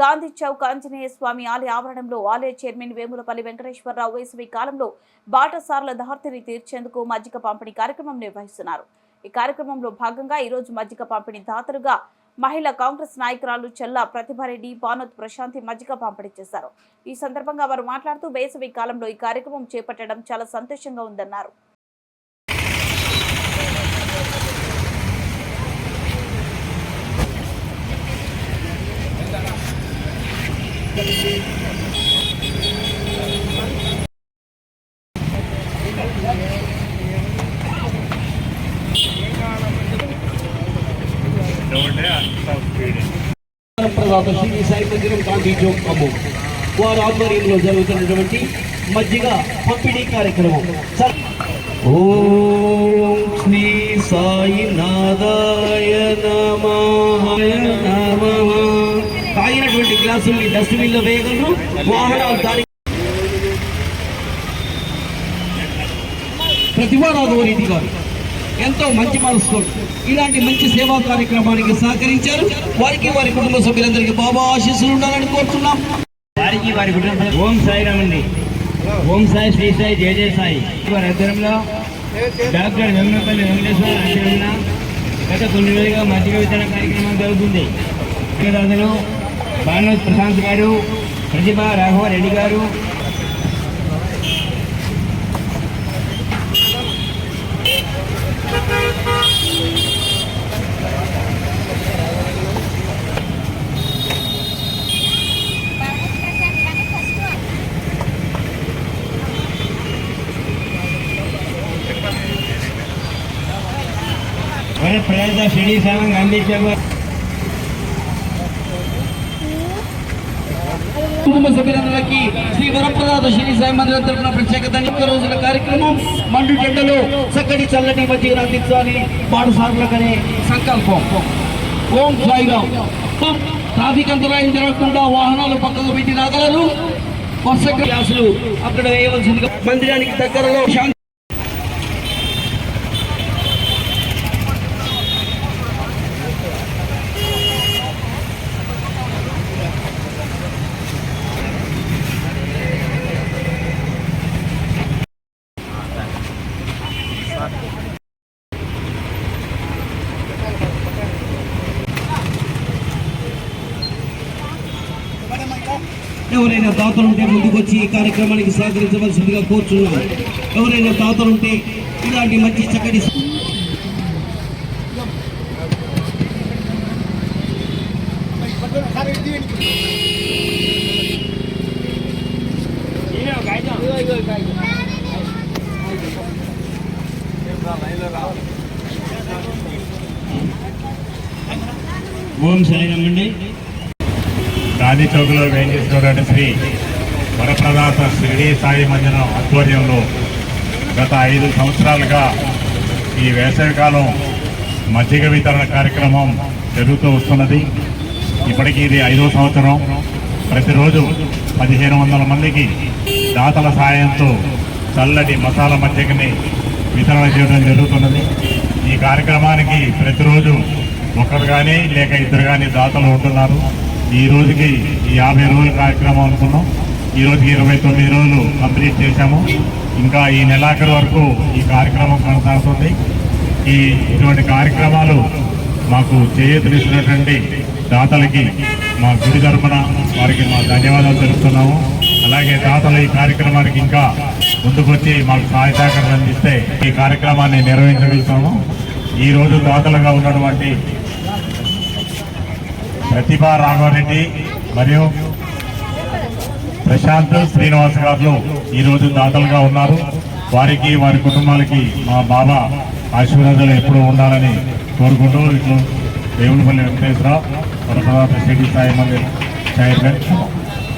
గాంధీ చౌక్ ఆంజనేయ స్వామి ఆలయ ఆవరణంలో ఆలయ చైర్మన్ వేములపల్లి వెంకటేశ్వరరావు వేసవి కాలంలో బాటసార్ల దార్తిని తీర్చేందుకు మజ్జిగ పంపిణీ కార్యక్రమం నిర్వహిస్తున్నారు. ఈ కార్యక్రమంలో భాగంగా ఈరోజు మజ్జిగ పంపిణీ దాతలుగా మహిళా కాంగ్రెస్ నాయకురాలు చెల్ల ప్రతిభారెడ్డి పానోత్ ప్రశాంతి మజ్జిగ పంపిణీ చేశారు. ఈ సందర్భంగా వారు మాట్లాడుతూ వేసవి కాలంలో ఈ కార్యక్రమం చేపట్టడం చాలా సంతోషంగా ఉందన్నారు. ప్రదాత శ్రీ సాయి మందిరం గాంధీ చౌక్ ఖమ్మం వారి ఆధ్వర్యంలో జరుగుతున్నటువంటి మజ్జిగ పంపిణీ కార్యక్రమం సర్- ఓం శ్రీ సాయి నాదాయ నమః నమః తాగినటువంటి గ్లాసుల్ని డస్ట్బిన్లో వేయగలరు. వాహనాలు దాని ప్రతిభారాధవ రెడ్డి గారు ఎంతో మంచి మనసుతో ఇలాంటి మంచి సేవా కార్యక్రమానికి సహకరించారు. వారికి వారి కుటుంబ సభ్యులందరికీ బాబా ఆశీస్సులు ఉండాలని కోరుతున్నాం. వారికి వారి కుటుంబ ఓం సాయి రామండి ఓం సాయి శ్రీ సాయి జయ జయ సాయి. వారి ఆధ్వర్యంలో డాక్టర్ వెంగపల్లి వెంకటేశ్వర అధ్యయన గత కొన్ని రోజులుగా మధ్య వితరణ కార్యక్రమం జరుగుతుంది. దాతలు భానుత్ ప్రశాంత్ గారు ప్రతిభ రాఘవరెడ్డి గారు. వర ప్రయాస షిడి సాంగ్ అందించారు కుటుంబ సభ్యులందరికీ శ్రీ వరప్రదాత శ్రీ సాయి మందిరం తరఫున ప్రత్యేక ధనిక రోజుల కార్యక్రమం. మండు జెండలో చక్కటి చల్లటి మధ్య అందించాలి పాఠశాలకనే సంకల్పం. ఓం సాయిరామ్. ట్రాఫిక్ అంతరాయం జరగకుండా వాహనాలు పక్కకు పెట్టి రాగలరు. వర్ష క్లాసులు అక్కడ వేయవలసిందిగా మందిరానికి దగ్గరలో శాంతి ఎవరైనా దాతలుంటే ముందుకొచ్చి ఈ కార్యక్రమానికి సహకరించవలసిందిగా కోరుచున్నాం. ఎవరైనా దాతలుంటే ఇలాంటి మంచి చక్కటి ఓం సాయి రామండి గాంధీ చౌక్లో వేయించేసినటువంటి శ్రీ వరప్రదాత షిరిడి సాయి మందిరం ఆధ్వర్యంలో గత ఐదు సంవత్సరాలుగా ఈ వేసవికాలం మజ్జిగ వితరణ కార్యక్రమం జరుగుతూ వస్తున్నది. ఇప్పటికీ ఇది ఐదో సంవత్సరం. ప్రతిరోజు పదిహేను వందల మందికి దాతల సాయంతో చల్లటి మసాలా మజ్జిగని వితరణ చేయడం జరుగుతున్నది. ఈ కార్యక్రమానికి ప్రతిరోజు ఒకరు కానీ లేక ఇద్దరు కానీ దాతలు ఉంటున్నారు. ఈ రోజుకి ఈ యాభై రోజుల కార్యక్రమం అనుకున్నాం. ఈ రోజుకి ఇరవై తొమ్మిది రోజులు కంప్లీట్ చేశాము. ఇంకా ఈ నెలాఖరు వరకు ఈ కార్యక్రమం కొనసాగుతుంది. ఈ ఇటువంటి కార్యక్రమాలు మాకు చేయూతనిస్తున్నటువంటి దాతలకి మా గుడి తరపున వారికి మా ధన్యవాదాలు తెలుపుతున్నాము. అలాగే దాతలు ఈ కార్యక్రమానికి ఇంకా ముందుకొచ్చి మాకు సహాయ అందిస్తే ఈ కార్యక్రమాన్ని నిర్వహించగలుగుతాము. ఈ రోజు దాతలుగా ఉన్నటువంటి ప్రతిభ రాఘవరెడ్డి మరియు ప్రశాంత్ శ్రీనివాస్ గారు ఈరోజు దాతలుగా ఉన్నారు. వారికి వారి కుటుంబాలకి మా బాబా ఆశీర్వాదాలు ఎప్పుడూ ఉండాలని కోరుకుంటూ ఇట్లు దేవునిపల్లి వెంకటేశ్వరరావు వరప్రదాత సిటీ సాయి మందిర్ చైర్మన్